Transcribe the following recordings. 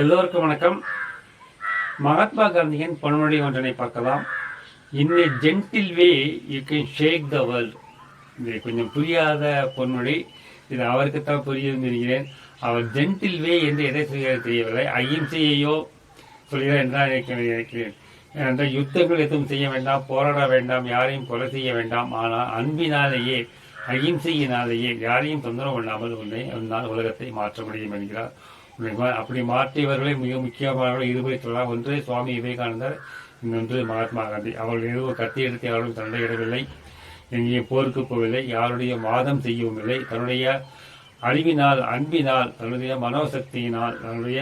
எல்லோருக்கும் வணக்கம். மகாத்மா காந்தியின் பொன்மொழி ஒன்றனை பார்க்கலாம். In a gentle way you can shake the world. இது கொஞ்சம் புரியாத பொன்மொழி. இது அவருக்குத்தான் புரியும் நினைக்கிறேன். அவர் ஜென்டில் வே என்று எதை செய்கிறது தெரியவில்லை. அகிம்சையையோ சொல்கிறார் என்றால் தான் நினைக்கிறேன். ஏனென்றால் யுத்தங்கள் எதுவும் செய்ய வேண்டாம் போராட வேண்டாம் யாரையும் கொலை செய்ய வேண்டாம். ஆனால் அன்பினாலேயே அகிம்சையினாலேயே யாரையும் தொந்தரவு பண்ணாமல் உன்னை உன்னால் உலகத்தை மாற்ற முடியும் என்கிறார். அப்படி மாற்றியவர்களை மிக முக்கியமானவர்கள் இருவரை சொல்லலாம் ஒன்று சுவாமி விவேகானந்தர் இன்னொன்று மகாத்மா காந்தி. அவர்கள் எதுவும் கத்தி எடுத்து யாரும் சண்டையிடவில்லை எங்கேயும் போருக்கு போகவில்லை யாருடைய வாதம் செய்யவும் இல்லை. தன்னுடைய அழிவினால் அன்பினால் தன்னுடைய மனோசக்தியினால் தன்னுடைய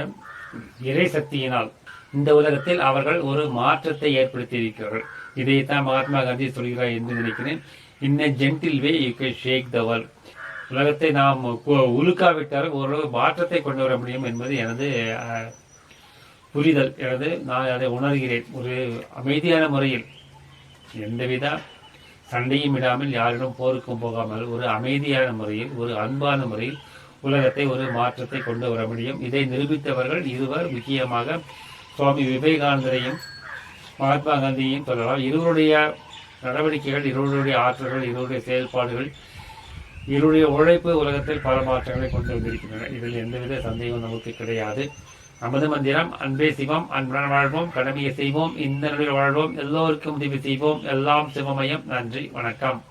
இறை சக்தியினால் இந்த உலகத்தில் அவர்கள் ஒரு மாற்றத்தை ஏற்படுத்தி இருக்கிறார்கள் இதைத்தான் மகாத்மா காந்தி சொல்கிறார் என்று நினைக்கிறேன். In a gentle way you can shake the world உலகத்தை நாம் கு- ஓரளவு மாற்றத்தை கொண்டு வர முடியும் என்பது எனது அஹ், புரிதல். எனது நான் அதை உணர்கிறேன். ஒரு அமைதியான முறையில் எந்தவித சண்டையும் இடாமல் யாரிடம் போருக்கும் போகாமல் ஒரு அமைதியான முறையில் ஒரு அன்பான முறையில் உலகத்தை ஒரு மாற்றத்தை கொண்டு வர முடியும். இதை நிரூபித்தவர்கள் இருவர் முக்கியமாக சுவாமி விவேகானந்தரையும் மகாத்மா காந்தியையும் சொல்லலாம் இருவருடைய நடவடிக்கைகள் இருவருடைய ஆற்றல்கள் இருவருடைய செயல்பாடுகள் இவருடைய உழைப்பு உலகத்தில் பல மாற்றங்களை கொண்டு வந்திருக்கின்றன. இதில் எந்தவித சந்தேகம் நமக்கு கிடையாது. நமது மந்திரம் அன்பே சிவம் அன்புடன் வாழ்வோம் கடமையை செய்வோம் இந்த நிலையில் வாழ்வோம் எல்லோருக்கும் உதவி செய்வோம். எல்லாம் சிவமயம். நன்றி வணக்கம்.